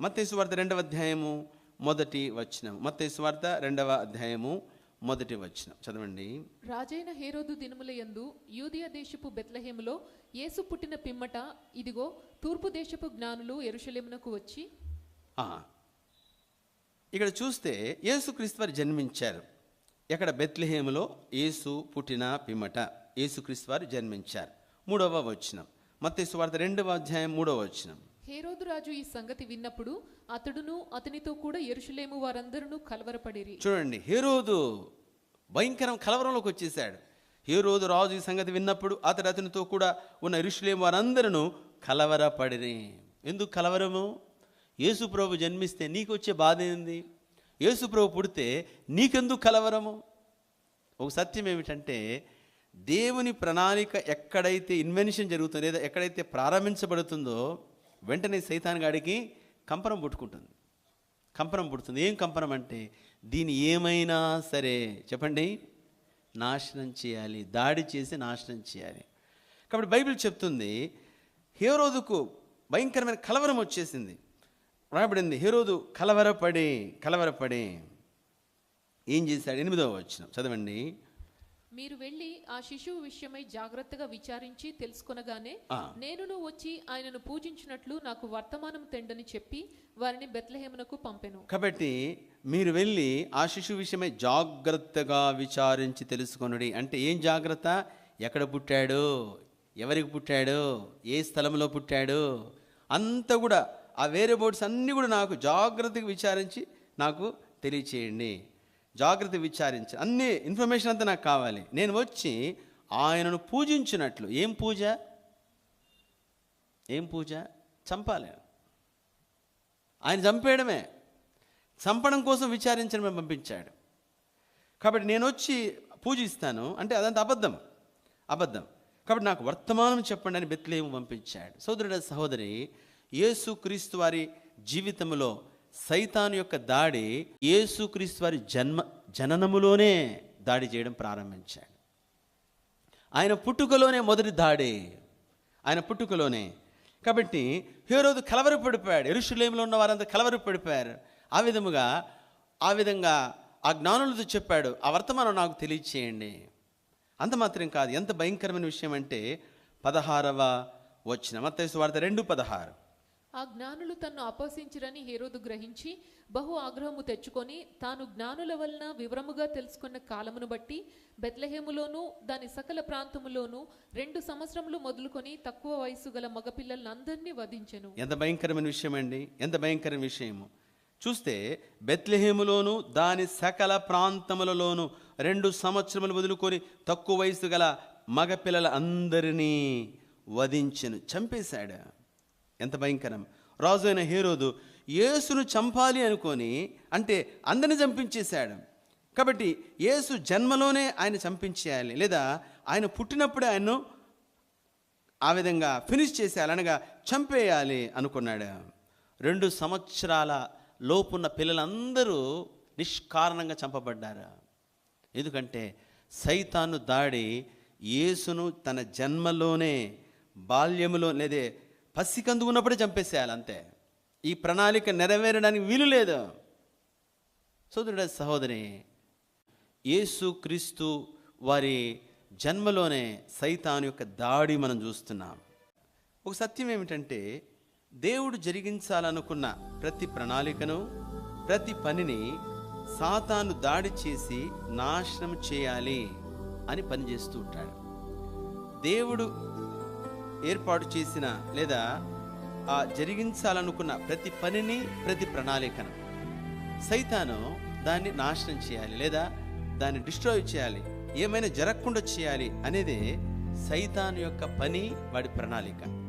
మత్తయి వార్త రెండవ అధ్యాయము మొదటి వచనం. మత్తయి వార్త రెండవ అధ్యాయము మొదటి వచనం. చదవండి. రాజైన హేరోదు దినముల యందు యూదియా దేశపు బెత్లహేములో యేసు పుట్టిన పిమ్మట ఇదిగో తూర్పు దేశపు జ్ఞానులు ఎరుషలేమునకు వచ్చి ఇక్కడ చూస్తే యేసుక్రీస్తు వారు జన్మించారు. ఎక్కడ? బెత్లెహేములో యేసు పుట్టిన పిమ్మట యేసుక్రీస్తు వారు జన్మించారు. మూడవ వచనం. మత్తయి వార్త రెండవ అధ్యాయం మూడవ వచనం. హేరోదు రాజు ఈ సంగతి విన్నప్పుడు అతడును అతనితో కూడా ఎరుషులేము వారందరూ కలవరపడిరి. చూడండి హేరోదు భయంకరం కలవరంలోకి వచ్చేసాడు హేరోదు రాజు ఈ సంగతి విన్నప్పుడు అతడు అతనితో కూడా ఉన్న ఎరుషులేము వారందరూ కలవరపడిరి. ఎందుకు కలవరము? యేసు ప్రభు జన్మిస్తే నీకు వచ్చే బాధ ఏంది? యేసు ప్రభు పుడితే నీకెందుకు కలవరము? ఒక సత్యం ఏమిటంటే దేవుని ప్రణాళిక ఎక్కడైతే ఇన్వెన్షన్ జరుగుతుందో లేదా ఎక్కడైతే ప్రారంభించబడుతుందో వెంటనే సైతాన్ గాడికి కంపనం పుట్టుకుంటుంది. కంపనం పుడుతుంది. ఏం కంపనం అంటే దీన్ని ఏమైనా సరే చెప్పండి? నాశనం చేయాలి. దాడి చేసి నాశనం చేయాలి. కాబట్టి బైబిల్ చెప్తుంది హేరోదుకు భయంకరమైన కలవరం వచ్చేసింది. రాయబడింది హేరోదు కలవరపడి కలవరపడి. ఏం చేశాడు? ఎనిమిదవ వచ్చిన చదవండి. మీరు వెళ్ళి ఆ శిశువు విషయమై జాగ్రత్తగా విచారించి తెలుసుకొనగానే ఆ. నేనును వచ్చి ఆయనను పూజించినట్లు నాకు వర్తమానం తెండని చెప్పి వారిని బెత్లహేమునకు పంపెను. కాబట్టి మీరు వెళ్ళి ఆ శిశువు విషయమై జాగ్రత్తగా విచారించి తెలుసుకొనుడి. అంటే ఏం జాగ్రత్త? ఎక్కడ పుట్టాడు? ఎవరికి పుట్టాడు? ఏ స్థలంలో పుట్టాడు? అంతా కూడా ఆ వేరే బోర్డ్స్ అన్నీ కూడా నాకు జాగ్రత్తగా విచారించి నాకు తెలియచేయండి. జాగ్రత్త విచారించి అన్ని ఇన్ఫర్మేషన్ అంతా నాకు కావాలి. నేను వచ్చి ఆయనను పూజించినట్లు. ఏం పూజ? ఏం పూజ? చంపాలి. ఆయన చంపేయడమే. చంపడం కోసం విచారించడమే పంపించాడు. కాబట్టి నేను వచ్చి పూజిస్తాను. అంటే అదంతా అబద్ధం. అబద్ధం. కాబట్టి నాకు వర్తమానం చెప్పండి అని బెత్లేము పంపించాడు. సోదరుడ సహోదరి యేసుక్రీస్తు వారి జీవితంలో సైతాను యొక్క దాడి యేసుక్రీస్తు వారి జన్మ జననములోనే దాడి చేయడం ప్రారంభించాడు. ఆయన పుట్టుకలోనే మొదటి దాడి. ఆయన పుట్టుకలోనే. కాబట్టి హేరోదు కలవరపడిపోయాడు ఎరుషులేములో ఉన్న వారంతా కలవరపడిపోయారు ఆ విధముగా ఆ విధంగా ఆ జ్ఞానులతో చెప్పాడు ఆ వర్తమానం నాకు తెలియచేయండి. అంత మాత్రం కాదు. ఎంత భయంకరమైన విషయం అంటే పదహారవ వచ్చిన మత్తయి వార్త రెండు పదహారు. ఆ జ్ఞానులు తన్ను అపహసించిరని హేరోదు గ్రహించి బహు ఆగ్రహము తెచ్చుకొని తాను జ్ఞానుల వలన వివరముగా తెలుసుకున్న కాలమును బట్టి బెత్లహేములోను దాని సకల ప్రాంతములోను రెండు సంవత్సరములు మొదలుకొని తక్కువ వయసు గల మగపిల్లలందరినీ వధించెను. ఎంత భయంకరమైన విషయం అండి ఎంత భయంకరమైన విషయము? చూస్తే బెత్లహేములోను దాని సకల ప్రాంతములలోను రెండు సంవత్సరములు వదులుకొని తక్కువ వయసు గల మగపిల్లల అందరినీ వధించను. చంపేశాడు? ఎంత భయంకరం. రాజు అయిన హేరోదు యేసును చంపాలి అనుకొని అంటే అందరిని చంపించేశాడు. కాబట్టి యేసు జన్మలోనే ఆయన చంపించేయాలి. లేదా ఆయన పుట్టినప్పుడే ఆయన్ను ఆ విధంగా ఫినిష్ చేసేయాలి అనగా చంపేయాలి అనుకున్నాడు. రెండు సంవత్సరాల లోపున్న పిల్లలందరూ నిష్కారణంగా చంపబడ్డారు. ఎందుకంటే సైతాను దాడి యేసును తన జన్మలోనే బాల్యములో లేదే పసికందు ఉన్నప్పుడే చంపేసేయాలి అంతే. ఈ ప్రణాళిక నెరవేరడానికి వీలు లేదు. సోదరుడ సహోదరి యేసు క్రీస్తు వారి జన్మలోనే సైతాను యొక్క దాడి మనం చూస్తున్నాం. ఒక సత్యం ఏమిటంటే దేవుడు జరిగించాలనుకున్న ప్రతి ప్రణాళికను ప్రతి పనిని సాతాను దాడి చేసి నాశనం చేయాలి అని పనిచేస్తూ ఉంటాడు. దేవుడు ఏర్పాటు చేసిన లేదా ఆ జరిగించాలనుకున్న ప్రతి పనిని ప్రతి ప్రణాళికను. సైతాను దాన్ని నాశనం చేయాలి లేదా దాన్ని డిస్ట్రాయ్ చేయాలి ఏమైనా జరగకుండా చేయాలి అనేదే సైతాను యొక్క పని వాడి ప్రణాళిక.